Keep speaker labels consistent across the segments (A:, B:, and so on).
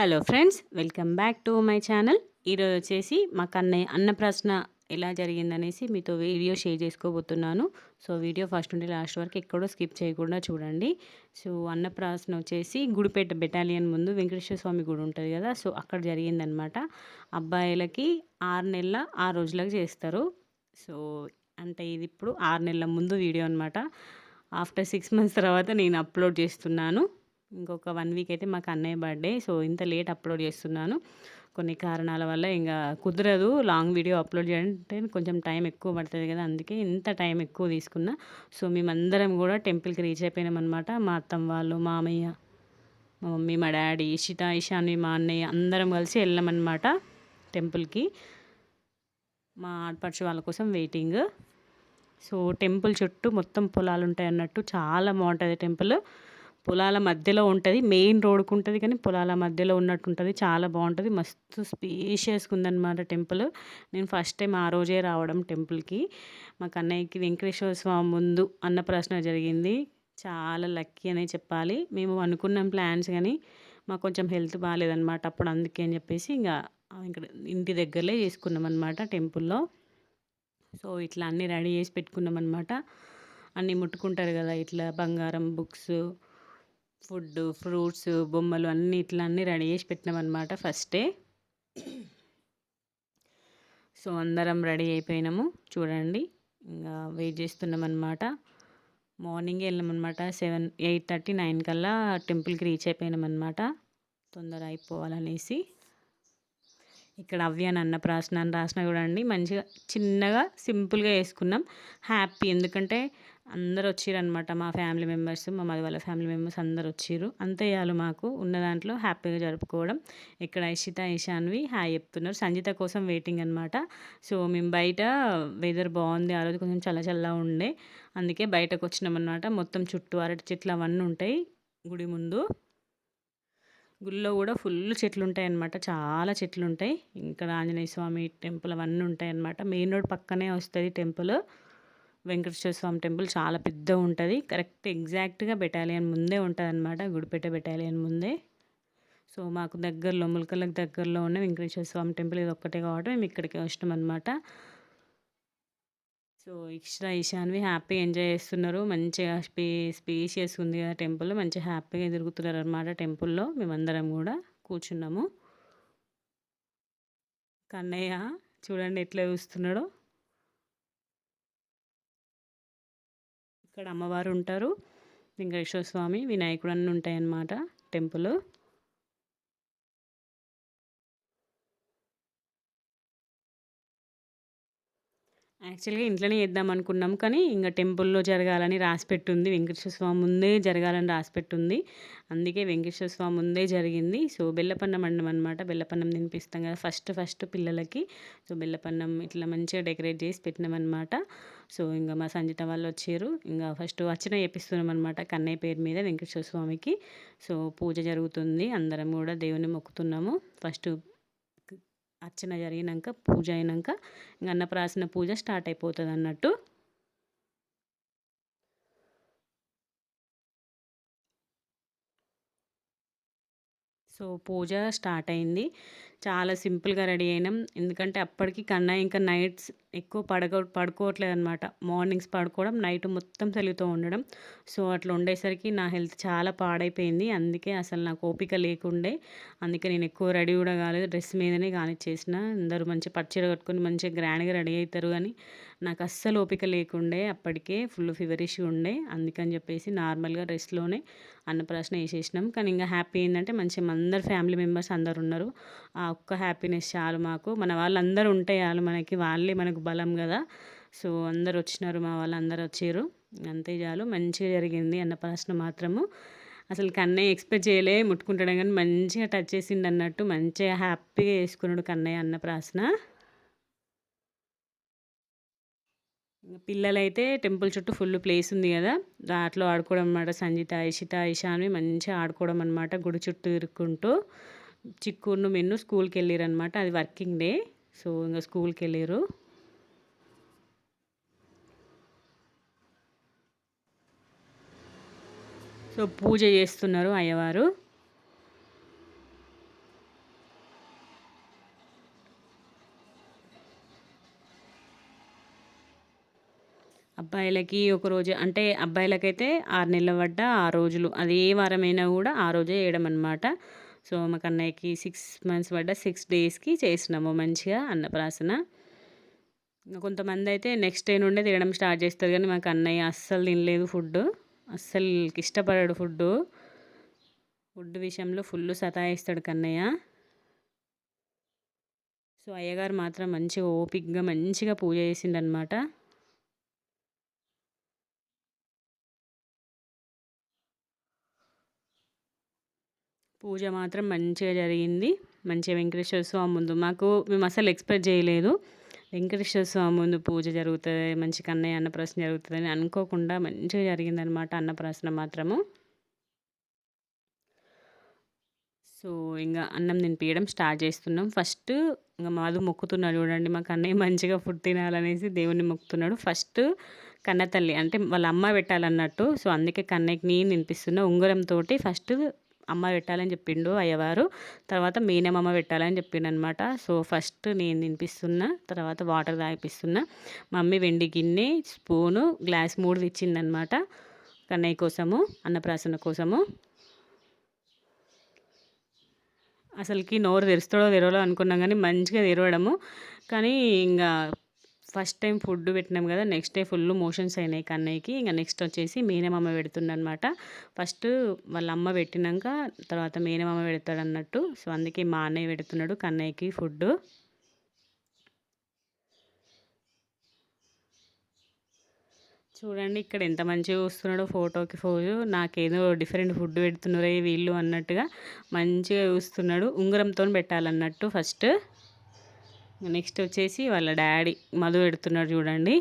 A: Hello friends welcome back to my channel. ఈరోజు వచ్చేసి మా కన్నయ్య అన్నప్రాసన ఎలా జరిగిందనేసి మీతో వీడియో షేర్ చేసుకోబోతున్నాను. సో వీడియో ఫస్ట్ నుండి లాస్ట్ వరకు ఎక్కడో స్కిప్ చేయకుండా చూడండి. సో అన్నప్రాసన వచ్చేసి గుడిపేట బెటాలియన్ ముందు వెంకటేశ్వర స్వామి గుడి ఉంటుంది కదా సో అక్కడ జరిగిందనమాట. అబ్బాయిలకి ఆరు నెలల ఆరు రోజులకు చేస్తారు. సో అంటే ఇది ఇప్పుడు ఆరు నెలల ముందు వీడియో అనమాట ఆఫ్టర్ సిక్స్ మంత్స్ తర్వాత నేను అప్లోడ్ చేస్తున్నాను. ఇంకొక వన్ వీక్ అయితే మాకు అన్నయ్య బర్త్డే సో ఇంత లేట్ అప్లోడ్ చేస్తున్నాను. కొన్ని కారణాల వల్ల ఇంకా కుదరదు. లాంగ్ వీడియో అప్లోడ్ చేయాలంటే కొంచెం టైం ఎక్కువ పడుతుంది కదా అందుకే ఇంత టైం ఎక్కువ తీసుకున్నా. సో మేమందరం కూడా టెంపుల్కి రీచ్ అయిపోయినామన్నమాట మా అత్తమ్మ వాళ్ళు మామయ్య మా మమ్మీ మా డాడీ ఇషిత ఇషాని మా అన్నయ్య అందరం కలిసి వెళ్ళామన్నమాట టెంపుల్కి. మా ఆడపడుచు వాళ్ళ కోసం వెయిటింగ్. సో టెంపుల్ చుట్టూ మొత్తం పొలాలు ఉంటాయి అన్నట్టు చాలా బాగుంటుంది టెంపుల్. పొలాల మధ్యలో ఉంటుంది మెయిన్ రోడ్కు ఉంటుంది కానీ పొలాల మధ్యలో ఉన్నట్టు ఉంటుంది చాలా బాగుంటుంది. మస్తు స్పేషియస్గా ఉందన్నమాట టెంపుల్. నేను ఫస్ట్ టైం ఆ రోజే రావడం టెంపుల్కి. మా కన్నయ్యకి వెంకటేశ్వర స్వామి ముందు అన్నప్రాసన జరిగింది. చాలా లక్కీ అనే చెప్పాలి. మేము అనుకున్నాం ప్లాన్స్ కానీ మాకు కొంచెం హెల్త్ బాగాలేదన్నమాట అప్పుడు అందుకే అని చెప్పేసి ఇంకా ఇక్కడ ఇంటి దగ్గరలే చేసుకున్నాం అనమాట టెంపుల్లో. సో ఇట్లా అన్నీ రెడీ చేసి పెట్టుకున్నాం అనమాట అన్నీ ముట్టుకుంటారు కదా ఇట్లా బంగారం బుక్స్ ఫుడ్ ఫ్రూట్స్ బొమ్మలు అన్నీ ఇట్లా అన్నీ రెడీ చేసి పెట్టినాం అనమాట ఫస్టే. సో అందరం రెడీ అయిపోయినాము. చూడండి. ఇంకా వెయిట్ చేస్తున్నాం అనమాట మార్నింగే వెళ్ళామన్నమాట సెవెన్ ఎయిట్ థర్టీ నైన్ కల్లా టెంపుల్కి రీచ్ అయిపోయినాం అనమాట తొందర అయిపోవాలనేసి. ఇక్కడ అవ్యాన్ అన్నప్రాసన అని రాసిన చూడండి. మంచిగా చిన్నగా సింపుల్గా వేసుకున్నాం. హ్యాపీ. ఎందుకంటే అందరు వచ్చిరనమాట మా ఫ్యామిలీ మెంబర్స్ మా మది వాళ్ళ ఫ్యామిలీ మెంబర్స్ అందరు వచ్చిర్రు అంతే చాలు మాకు. ఉన్న దాంట్లో హ్యాపీగా జరుపుకోవడం. ఇక్కడ ఇషిత ఇషాన్వి హాయ్ చెప్తున్నారు. సంజిత కోసం వెయిటింగ్ అనమాట సో మేము బయట వెదర్ బాగుంది. ఆ రోజు కొంచెం చల్ల చల్ల ఉండే. అందుకే బయటకు వచ్చినామన్నమాట మొత్తం చుట్టూ అరటి చెట్లు అవన్నీ ఉంటాయి గుడి ముందు. గుళ్ళో కూడా ఫుల్ చెట్లు ఉంటాయి అన్నమాట చాలా చెట్లు ఉంటాయి ఇక్కడ ఆంజనేయ స్వామి టెంపుల్ అవన్నీ ఉంటాయి అన్నమాట మెయిన్ రోడ్ పక్కనే వస్తుంది టెంపుల్. వెంకటేశ్వర స్వామి టెంపుల్ చాలా పెద్ద ఉంటుంది. కరెక్ట్ ఎగ్జాక్ట్గా బెటాలియన్ ముందే ఉంటుంది అనమాట గుడిపేట బెటాలియన్ ముందే. సో మాకు దగ్గరలో ములకలకు దగ్గరలో ఉన్న వెంకటేశ్వర స్వామి టెంపుల్ ఇది ఒక్కటే కాబట్టి మేము ఇక్కడికి వచ్చినాం అనమాట సో ఇక్షర ఈశాన్వి హ్యాపీగా ఎంజాయ్ చేస్తున్నారు. మంచిగా స్పే స్పేషియస్ ఉంది కదా టెంపుల్ మంచిగా హ్యాపీగా తిరుగుతున్నారు అనమాట టెంపుల్లో మేమందరం కూడా కూర్చున్నాము. కన్నయ్య చూడండి ఎట్లా చూస్తున్నాడో. ఇక్కడ అమ్మవారు ఉంటారు. వెంకటేశ్వర స్వామి వినాయకుడు అన్నీ ఉంటాయన్నమాట టెంపుల్. యాక్చువల్గా ఇంట్లోనే చేద్దాం అనుకున్నాం. కానీ ఇంకా టెంపుల్లో జరగాలని రాసిపెట్టుంది వెంకటేశ్వర స్వామి ముందే జరగాలని రాసిపెట్టుంది అందుకే వెంకటేశ్వర స్వామి ముందే జరిగింది. సో బెల్లపన్నం అండం అనమాట బెల్లపన్నం తినిపిస్తాం కదా ఫస్ట్ ఫస్ట్ పిల్లలకి. సో బెల్లపన్నం ఇట్లా మంచిగా డెకరేట్ చేసి పెట్టినామన్నమాట సో ఇంకా మా సంజిత వాళ్ళు వచ్చారు. ఇంకా ఫస్ట్ అర్చన చేపిస్తున్నాం అనమాట కన్నయ్య పేరు మీద వెంకటేశ్వర స్వామికి సో పూజ జరుగుతుంది. అందరం కూడా దేవుని మొక్కుతున్నాము. ఫస్ట్ అర్చన జరిగినాక పూజ అయినాక అన్నప్రాసన పూజ స్టార్ట్ అయిపోతుంది అన్నట్టు సో పూజ స్టార్ట్ అయింది. చాలా సింపుల్గా రెడీ అయినాం. ఎందుకంటే అప్పటికి కన్నా ఇంకా నైట్స్ ఎక్కువ పడక పడుకోవట్లేదు అనమాట మార్నింగ్స్ పడుకోవడం నైట్ మొత్తం తెలుగుతూ ఉండడం. సో అట్లా ఉండేసరికి నా హెల్త్ చాలా పాడైపోయింది. అందుకే అసలు నాకు ఓపిక లేకుండే. అందుకే నేను ఎక్కువ రెడీ కూడా కాలేదు. డ్రెస్ మీదనే కానిచ్చేసిన. అందరూ మంచి పచ్చడి కట్టుకొని మంచిగా గ్రాండ్గా రెడీ అవుతారు కానీ నాకు అస్సలు ఓపిక లేకుండే. అప్పటికే ఫుల్ ఫీవరిష్ ఉండే. అందుకని చెప్పేసి నార్మల్గా డ్రెస్లోనే అన్నప్రాసన వేసేసినాం కానీ ఇంకా హ్యాపీ ఏంటంటే మంచిగా అందరు ఫ్యామిలీ మెంబర్స్ అందరు ఉన్నారు. ఆ ఒక్క హ్యాపీనెస్ చాలు మాకు. మన వాళ్ళందరూ ఉంటే చాలు మనకి వాళ్ళే మనకు బలం కదా. సో అందరు వచ్చినారు మా వాళ్ళు అందరు వచ్చారు. అంతే చాలు. మంచిగా జరిగింది అన్నప్రాసన మాత్రము. అసలు కన్నయ్య ఎక్స్పెక్ట్ చేయలే ముట్టుకుంటాడు కానీ మంచిగా టచ్ చేసిండు అన్నట్టు మంచిగా హ్యాపీగా వేసుకున్నాడు కన్నయ్య అన్నప్రాసన. పిల్లలైతే టెంపుల్ చుట్టూ ఫుల్ ప్లేస్ ఉంది కదా. దాంట్లో ఆడుకోవడం అనమాట సంజిత ఇషిత ఇషాన్వి మంచిగా ఆడుకోవడం అనమాట గుడి చుట్టూ ఇరుక్కుంటూ చిక్కును మెన్ను స్కూల్కి వెళ్ళారు అనమాట అది వర్కింగ్ డే. సో ఇంకా స్కూల్కి వెళ్ళారు సో పూజ చేస్తున్నారు అయ్యవారు. అబ్బాయిలకి ఒకరోజు అంటే అబ్బాయిలకైతే ఆరు నెలల పడ్డ ఆ రోజులు. అది ఏ వారమైనా కూడా ఆ రోజే వేయడం అనమాట సో మాకు అన్నయ్యకి సిక్స్ మంత్స్ పడ్డ సిక్స్ డేస్కి చేసినాము మంచిగా అన్నప్రాసన. కొంతమంది అయితే నెక్స్ట్ డే నుండే తినడం స్టార్ట్ చేస్తారు కానీ మాకు అన్నయ్య అస్సలు తినలేదు ఫుడ్ అస్సలు ఇష్టపడాడు ఫుడ్ ఫుడ్ విషయంలో ఫుల్ సతాయిస్తాడు కన్నయ్య. సో అయ్యగారు మాత్రం మంచిగా ఓపిక్గా మంచిగా పూజ చేసిండనమాట పూజ మాత్రం మంచిగా జరిగింది. మంచిగా వెంకటేశ్వర స్వామి ముందు. మాకు మేము అసలు ఎక్స్పెక్ట్ చేయలేదు. వెంకటేశ్వర స్వామి ముందు పూజ జరుగుతుంది మంచి కన్నయ్య అన్నప్రాసన జరుగుతుందని అనుకోకుండా మంచిగా జరిగిందనమాట అన్నప్రాసన మాత్రము. సో ఇంకా అన్నం తినిపించడం స్టార్ట్ చేస్తున్నాం. ఫస్ట్ ఇంకా మాధు మొక్కుతున్నాడు చూడండి మా కన్నయ్య మంచిగా ఫుడ్ తినాలనేసి దేవుణ్ణి మొక్కుతున్నాడు. ఫస్ట్ కన్న తల్లి అంటే వాళ్ళ అమ్మ పెట్టాలన్నట్టు. సో అందుకే కన్నయ్యకి నేను తినిపిస్తున్నా ఉంగరంతో ఫస్ట్ అమ్మ పెట్టాలని చెప్పిండు అయ్యవారు. తర్వాత మీనమ్మ పెట్టాలని చెప్పిండు అనమాట సో ఫస్ట్ నేను తినిపిస్తున్నా తర్వాత వాటర్ తాగిపిస్తున్నా. మమ్మీ వెండి గిన్నె స్పూను గ్లాస్ మూడు తెచ్చిందనమాట కన్నయ్య కోసము అన్నప్రాసన కోసము. అసలుకి నోరు తెరుస్తాడో తెరవలో అనుకున్నాం కానీ మంచిగా తెరవడము. కానీ ఇంకా ఫస్ట్ టైం ఫుడ్ పెట్టినాం కదా నెక్స్ట్ డే ఫుల్ మోషన్స్ అయినాయి కన్నయ్యకి. ఇంకా నెక్స్ట్ వచ్చేసి మేనమామ పెడుతుండనమాట ఫస్ట్ వాళ్ళ అమ్మ పెట్టినాక తర్వాత మేనమామ పెడతాడు అన్నట్టు సో అందుకే మా అన్నయ్య పెడుతున్నాడు కన్నయ్యకి ఫుడ్ చూడండి ఇక్కడ ఎంత మంచిగా చూస్తున్నాడో ఫోటోకి ఫోజు. నాకేదో డిఫరెంట్ ఫుడ్ పెడుతున్నారే వీళ్ళు అన్నట్టుగా మంచిగా చూస్తున్నాడు. ఉంగరంతో పెట్టాలన్నట్టు ఫస్ట్. నెక్స్ట్ వచ్చేసి వాళ్ళ డాడీ మధు పెడుతున్నాడు చూడండి.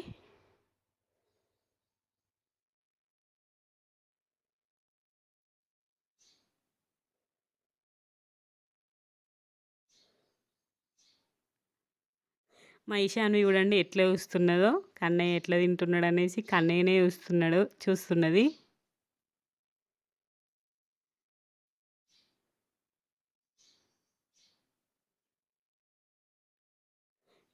A: మా ఈశాను చూడండి ఎట్లా చూస్తున్నదో కన్నయ్య ఎట్లా తింటున్నాడు అనేసి కన్నయ్యనే చూస్తున్నాడు చూస్తున్నది.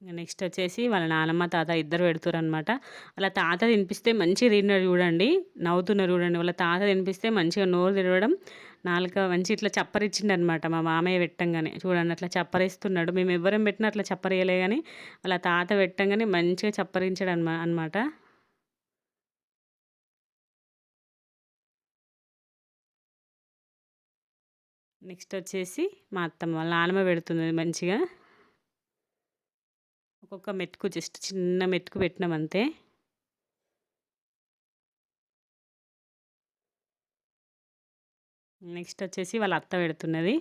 A: నెక్స్ట్ వచ్చేసి వాళ్ళ నానమ్మ తాత ఇద్దరు పెడుతురు అనమాట వాళ్ళ తాత తినిపిస్తే మంచిగా తిన్నారు చూడండి. నవ్వుతున్నారు చూడండి. వాళ్ళ తాత తినిపిస్తే మంచిగా నోరు తిరగడం నాలుక మంచి ఇట్లా చప్పరిచ్చిండు అనమాట మా మామయ్య పెట్టంగానే. చూడండి అట్లా చప్పరిస్తున్నాడు మేము ఎవరం పెట్టినా అట్లా చప్పరియలే కానీ వాళ్ళ తాత పెట్టంగానే మంచిగా చప్పరించాడు అనమా అనమాట నెక్స్ట్ వచ్చేసి మా అత్తమ్మ వాళ్ళ నానమ్మ పెడుతుంది మంచిగా. ఒక్కొక్క మెతుకు జస్ట్ చిన్న మెతుకు పెట్టినాం అంతే. నెక్స్ట్ వచ్చేసి వాళ్ళ అత్త పెడుతున్నది.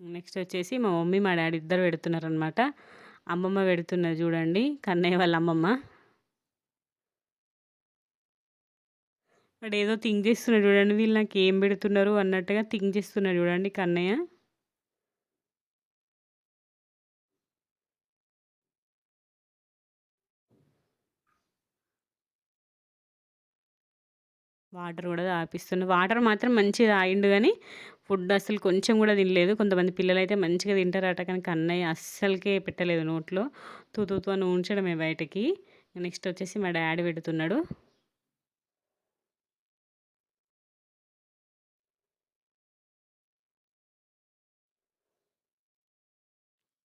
A: నెక్స్ట్ వచ్చేసి మా మమ్మీ మా డాడీ ఇద్దరు పెడుతున్నారనమాట అమ్మమ్మ పెడుతున్నది చూడండి. కన్నయ్య వాళ్ళ అమ్మమ్మ. వాడు ఏదో థింక్ చేస్తున్నాడు చూడండి. వీళ్ళు నాకు ఏం పెడుతున్నారు అన్నట్టుగా థింక్ చేస్తున్నాడు చూడండి కన్నయ్య. వాటర్ కూడా తాపిస్తుంది వాటర్ మాత్రం మంచిగా తాగిండు కానీ ఫుడ్ అసలు కొంచెం కూడా తినలేదు. కొంతమంది పిల్లలు అయితే మంచిగా తింటారట కానీ అన్నయ్య అస్సలకే పెట్టలేదు నోట్లో. తూ అని ఉంచడమే బయటకి. నెక్స్ట్ వచ్చేసి మా డాడీ పెడుతున్నాడు.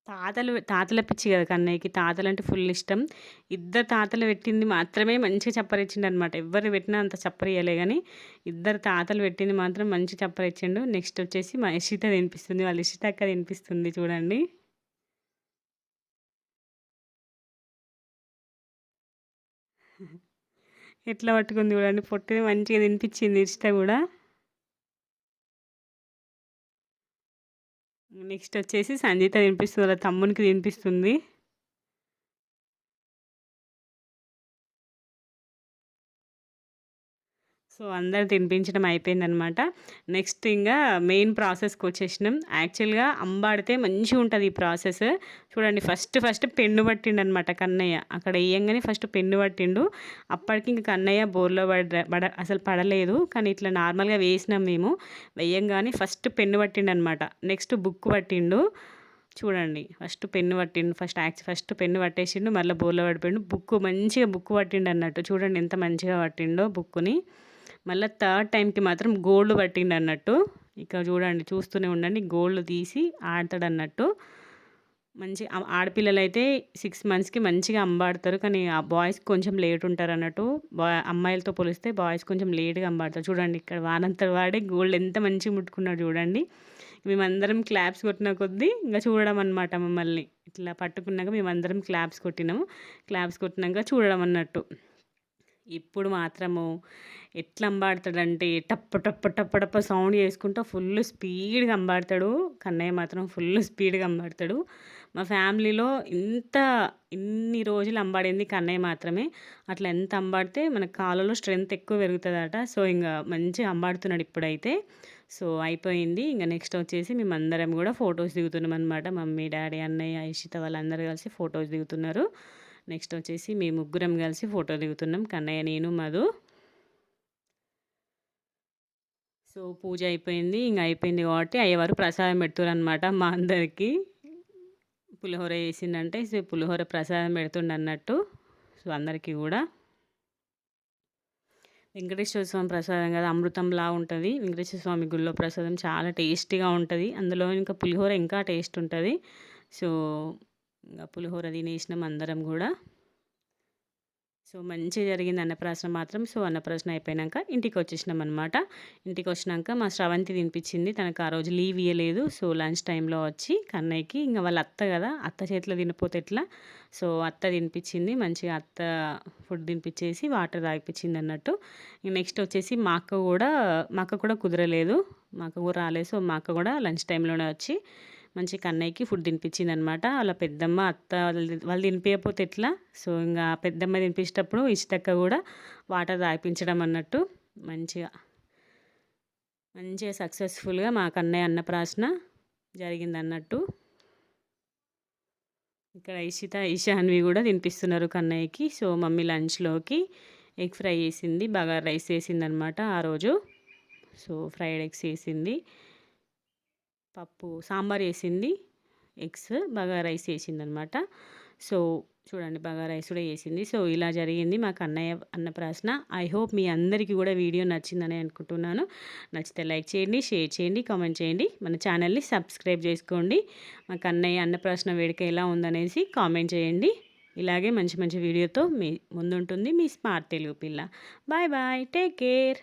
A: తాతలు తాతల పిచ్చి కదా కన్నయ్యకి. తాతలు అంటే ఫుల్ ఇష్టం. ఇద్దరు తాతలు పెట్టింది మాత్రమే మంచిగా చప్పరిచ్చిండు అనమాట ఎవరు పెట్టినా అంత చప్పరియ్యలే కానీ ఇద్దరు తాతలు పెట్టింది మాత్రం మంచి చప్పరిచ్చిండు. నెక్స్ట్ వచ్చేసి మా ఇషిత తినిపిస్తుంది. వాళ్ళ ఇషిత అక్క తినిపిస్తుంది చూడండి. ఎట్లా పట్టుకుంది చూడండి. పొట్టిది మంచిగా తినిపించింది ఇష్ట కూడా. నెక్స్ట్ వచ్చేసి సంజీత తినిపిస్తుంది వాళ్ళ తమ్మునికి తినిపిస్తుంది సో అందరు తినిపించడం అయిపోయిందనమాట నెక్స్ట్ ఇంకా మెయిన్ ప్రాసెస్కి వచ్చేసినాం యాక్చువల్గా అంబాడితే మంచిగా ఉంటుంది ఈ ప్రాసెస్. చూడండి ఫస్ట్ ఫస్ట్ పెన్ను పట్టిండు అనమాట కన్నయ్య. అక్కడ వేయంగానే ఫస్ట్ పెన్ను పట్టిండు. అప్పటికి ఇంక కన్నయ్య బోర్లో పడ పడ అసలు పడలేదు. కానీ ఇట్లా నార్మల్గా వేసినాం మేము. వేయంగానే ఫస్ట్ పెన్ను పట్టిండు అనమాట నెక్స్ట్ బుక్ పట్టిండు. చూడండి ఫస్ట్ పెన్ను పట్టిండు. ఫస్ట్ యాక్చు ఫస్ట్ పెన్ను పట్టేసిండు. మళ్ళీ బోర్లో పడిపోయిండు. బుక్ మంచిగా బుక్ పట్టిండు అన్నట్టు చూడండి ఎంత మంచిగా పట్టిండో బుక్ని మళ్ళీ థర్డ్ టైంకి మాత్రం గోల్డ్ పట్టిండు అన్నట్టు ఇక చూడండి చూస్తూనే ఉండండి గోల్డ్ తీసి ఆడతాడు అన్నట్టు మంచి ఆడపిల్లలు అయితే సిక్స్ మంత్స్కి మంచిగా అంబాడతారు కానీ ఆ బాయ్స్ కొంచెం లేట్ ఉంటారు అన్నట్టు బాయ్ అమ్మాయిలతో పోలిస్తే బాయ్స్ కొంచెం లేట్గా అంబాడతారు. చూడండి ఇక్కడ వానంతటి వాడే గోల్డ్ ఎంత మంచిగా ముట్టుకున్నాడు చూడండి. మేమందరం క్లాప్స్ కొట్టిన కొద్దీ ఇంకా చూడడం అనమాట మమ్మల్ని. ఇట్లా పట్టుకున్నాక మేమందరం క్లాప్స్ కొట్టినాము. క్లాప్స్ కొట్టినాక చూడడం అన్నట్టు ఇప్పుడు మాత్రము ఎట్లా అంబాడతాడంటే టప్పు టప్పు టప్పు టప్ప సౌండ్ చేసుకుంటూ ఫుల్ స్పీడ్గా అంబాడతాడు. కన్నయ్య మాత్రం ఫుల్ స్పీడ్గా అంబాడతాడు. మా ఫ్యామిలీలో ఇంత ఇన్ని రోజులు అంబాడింది కన్నయ్య మాత్రమే. అట్లా ఎంత అంబాడితే మన కాళ్ళలో స్ట్రెంత్ ఎక్కువ పెరుగుతుందట. సో ఇంకా మంచిగా అంబాడుతున్నాడు ఇప్పుడైతే. సో అయిపోయింది. ఇంకా నెక్స్ట్ వచ్చేసి మేమందరం కూడా ఫొటోస్ దిగుతున్నాం అనమాట మమ్మీ డాడీ అన్నయ్య ఐషిత వాళ్ళందరూ కలిసి ఫొటోస్ దిగుతున్నారు. నెక్స్ట్ వచ్చేసి మేము ముగ్గురం కలిసి ఫోటో దిగుతున్నాం. కన్నయ్య నేను మధు. సో పూజ అయిపోయింది ఇంకా అయిపోయింది కాబట్టి అయ్యవారు ప్రసాదం పెడుతున్నారు మా అందరికీ. పులిహోర వేసిందంటే సో పులిహోర ప్రసాదం పెడుతుండ అన్నట్టు సో అందరికీ కూడా. వెంకటేశ్వర స్వామి ప్రసాదం కదా అమృతంలా ఉంటుంది. వెంకటేశ్వర స్వామి గుళ్ళో ప్రసాదం చాలా టేస్టీగా ఉంటుంది. అందులో ఇంకా పులిహోర ఇంకా టేస్ట్ ఉంటుంది. సో ఇంకా పులిహోర తినేసినాం అందరం కూడా. సో మంచిగా జరిగింది అన్నప్రాసన మాత్రం. సో అన్నప్రాసన అయిపోయాక ఇంటికి వచ్చేసినాం అనమాట ఇంటికి వచ్చినాక మా శ్రవంతి తినిపించింది. తనకు ఆ రోజు లీవ్ ఇవ్వలేదు సో లంచ్ టైంలో వచ్చి కన్నయ్యకి ఇంకా వాళ్ళ అత్త కదా అత్త చేతిలో తినిపోతే ఎట్లా? సో అత్త తినిపించింది. మంచిగా అత్త ఫుడ్ తినిపించేసి వాటర్ తాగిపించింది అన్నట్టు. నెక్స్ట్ వచ్చేసి మా అక్క కూడా మా అక్క కూడా కుదరలేదు. మా అక్క కూడా రాలేదు. సో మా అక్క కూడా లంచ్ టైంలోనే వచ్చి మంచి కన్నయ్యకి ఫుడ్ తినిపించింది అనమాట వాళ్ళ పెద్దమ్మ అత్త వాళ్ళు వాళ్ళు తినిపించకపోతే ఎట్లా? సో ఇంకా పెద్దమ్మ తినిపించేటప్పుడు ఇష్టక్క కూడా వాటర్ తాగిపించడం అన్నట్టు మంచిగా మంచిగా సక్సెస్ఫుల్గా మా కన్నయ్య అన్నప్రాసన జరిగింది అన్నట్టు ఇక్కడ ఇషిత ఇషాన్వి కూడా తినిపిస్తున్నారు కన్నయ్యకి. సో మమ్మీ లంచ్లోకి ఎగ్ ఫ్రై చేసింది బాగా రైస్ వేసింది అనమాట ఆ రోజు. సో ఫ్రైడ్ ఎగ్స్ వేసింది పప్పు సాంబార్ వేసింది ఎగ్స్ బాగా రైస్ వేసింది అనమాట సో చూడండి బాగా రైస్ కూడా వేసింది. సో ఇలా జరిగింది మాకు అన్నయ్య అన్నప్రాసన ఐ హోప్ మీ అందరికీ కూడా వీడియో నచ్చిందని అనుకుంటున్నాను. నచ్చితే లైక్ చేయండి షేర్ చేయండి కామెంట్ చేయండి. మన ఛానల్ని సబ్స్క్రైబ్ చేసుకోండి. మాకు అన్నయ్య అన్నప్రాసన వేడుక ఎలా ఉందనేసి కామెంట్ చేయండి. ఇలాగే మంచి మంచి వీడియోతో మీ ముందుంటుంది మీ స్మార్ట్ తెలుగు పిల్ల. Bye bye take care